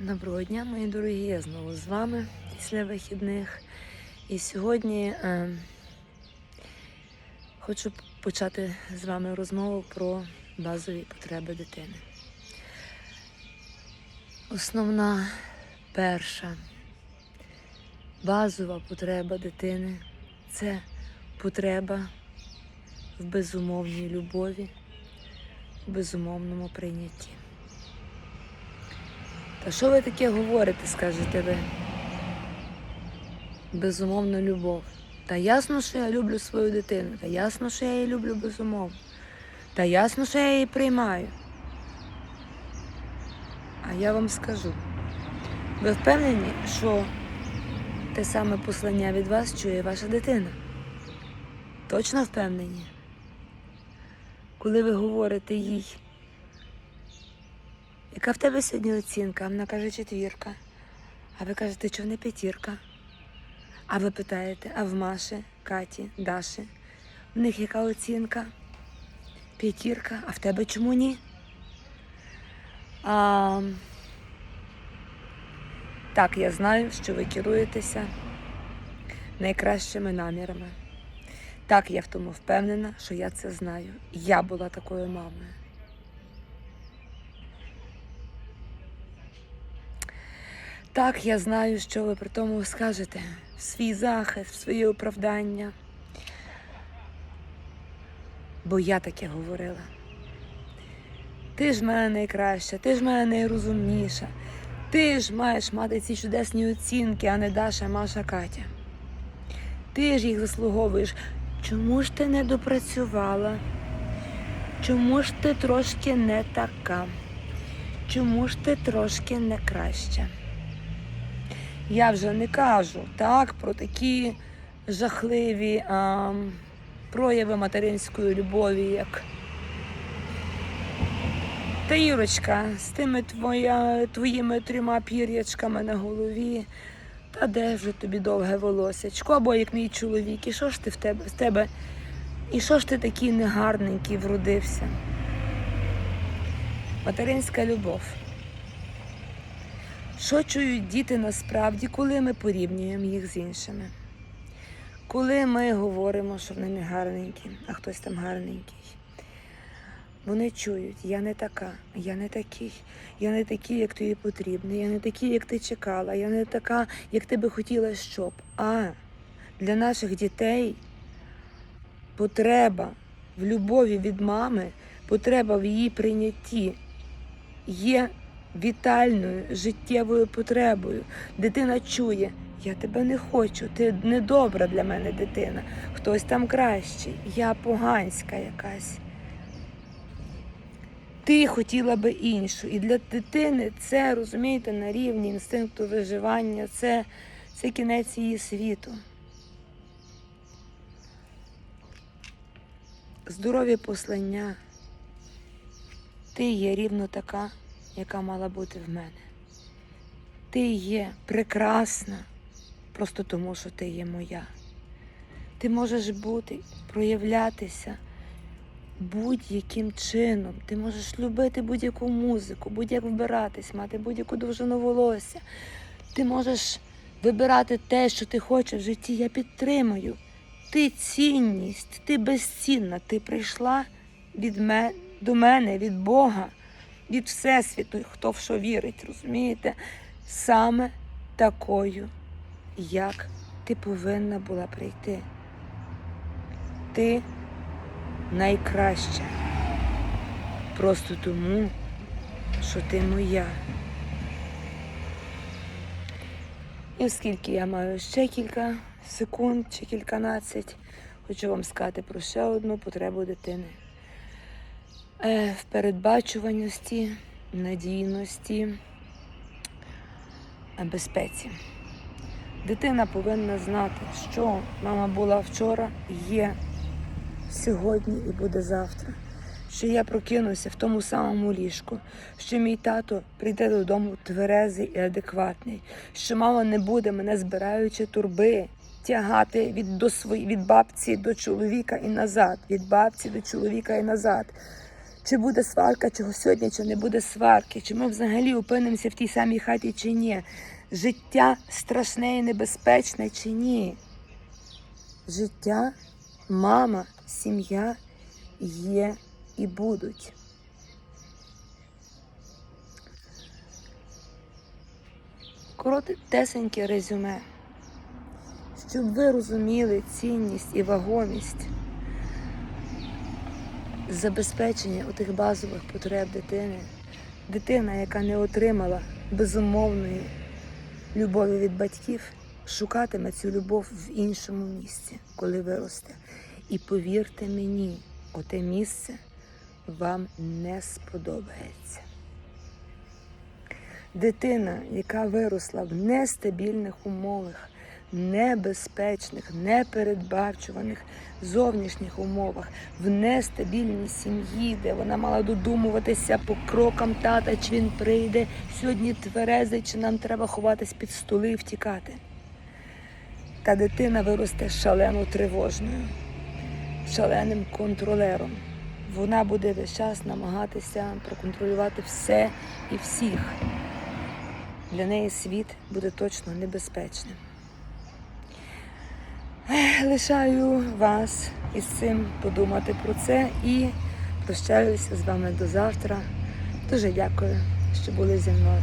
Доброго дня, мої дорогі. Я знову з вами після вихідних. І сьогодні е, хочу почати з вами розмову про базові потреби дитини. Основна перша базова потреба дитини це потреба в безумовній любові, в безумовному прийнятті. Та що ви таке говорите, скажете ви? Безумовно, любов. Та ясно, що я люблю свою дитину, та ясно, що я її люблю безумовно. Та ясно, що я її приймаю. А я вам скажу. Ви впевнені, що те саме послання від вас чує ваша дитина? Точно впевнені? Коли ви говорите їй, яка в тебе сьогодні оцінка? Вона каже четвірка. А ви кажете, що не п'ятірка? А ви питаєте, а в Маші, Каті, Даші? В них яка оцінка? П'ятірка, а в тебе чому ні? А, так, я знаю, що ви керуєтеся найкращими намірами. Так, я в тому впевнена, що я це знаю. Я була такою мамою. Так, я знаю, що ви при тому скажете в свій захист, в своє оправдання. Бо я таке говорила. Ти ж мене найкраща, ти ж мене найрозумніша. Ти ж маєш мати ці чудесні оцінки, а не Даша, Маша, Катя. Ти ж їх заслуговуєш. Чому ж ти не допрацювала? Чому ж ти трошки не така? Чому ж ти трошки не краща? Я вже не кажу так про такі жахливі а, прояви материнської любові, як та Ірочка, з тими твоя, твоїми трьома пір'ячками на голові. Та де вже тобі довге волосячко, або як мій чоловік, і що ж ти в тебе з тебе? І що ж ти такий негарненький вродився? Материнська любов. Що чують діти насправді, коли ми порівнюємо їх з іншими? Коли ми говоримо, що вони не гарненькі, а хтось там гарненький. Вони чують, я не така, я не такий, я не такий, як тобі потрібно, я не такий, як ти чекала, я не така, як ти би хотіла, щоб. А для наших дітей потреба в любові від мами, потреба в її прийнятті є вітальною життєвою потребою. Дитина чує, я тебе не хочу, ти недобра для мене дитина. Хтось там кращий, я поганська якась. Ти хотіла би іншу. І для дитини це, розумієте, на рівні інстинкту виживання, це, це кінець її світу. Здорові послання. Ти є рівно така, яка мала бути в мене. Ти є прекрасна, просто тому, що ти є моя. Ти можеш бути, проявлятися будь-яким чином. Ти можеш любити будь-яку музику, будь-як вбиратись, мати будь-яку довжину волосся. Ти можеш вибирати те, що ти хочеш в житті. Я підтримую. Ти цінність, ти безцінна. Ти прийшла від мене до мене, від Бога, від Всесвіту, хто в що вірить, розумієте? Саме такою, як ти повинна була прийти. Ти найкраща. Просто тому, що ти моя. І оскільки я маю ще кілька секунд чи кільканадцять, хочу вам сказати про ще одну потребу дитини. Е, В передбачуваності, надійності, е, безпеці. Дитина повинна знати, що мама була вчора, є сьогодні і буде завтра. Що я прокинуся в тому самому ліжку, що мій тато прийде додому тверезий і адекватний, що мама не буде мене збираючи турби, тягати від, до свої, від бабці до чоловіка і назад, від бабці до чоловіка і назад. Чи буде сварка, чого сьогодні, чи не буде сварки, чи ми взагалі опинимося в тій самій хаті, чи ні. Життя страшне і небезпечне, чи ні. Життя, мама, сім'я є і будуть. Коротесеньке резюме, щоб ви розуміли цінність і вагомість забезпечення отих базових потреб дитини. Дитина, яка не отримала безумовної любові від батьків, шукатиме цю любов в іншому місці, коли виросте. І повірте мені, оте місце вам не сподобається. Дитина, яка виросла в нестабільних умовах, небезпечних, непередбачуваних зовнішніх умовах, в нестабільній сім'ї, де вона мала додумуватися по крокам тата, чи він прийде сьогодні тверезий, чи нам треба ховатись під столи і втікати. Та дитина виросте шалено тривожною, шаленим контролером. Вона буде весь час намагатися проконтролювати все і всіх. Для неї світ буде точно небезпечним. Лишаю вас із цим подумати про це і прощаюся з вами до завтра. Дуже дякую, що були зі мною.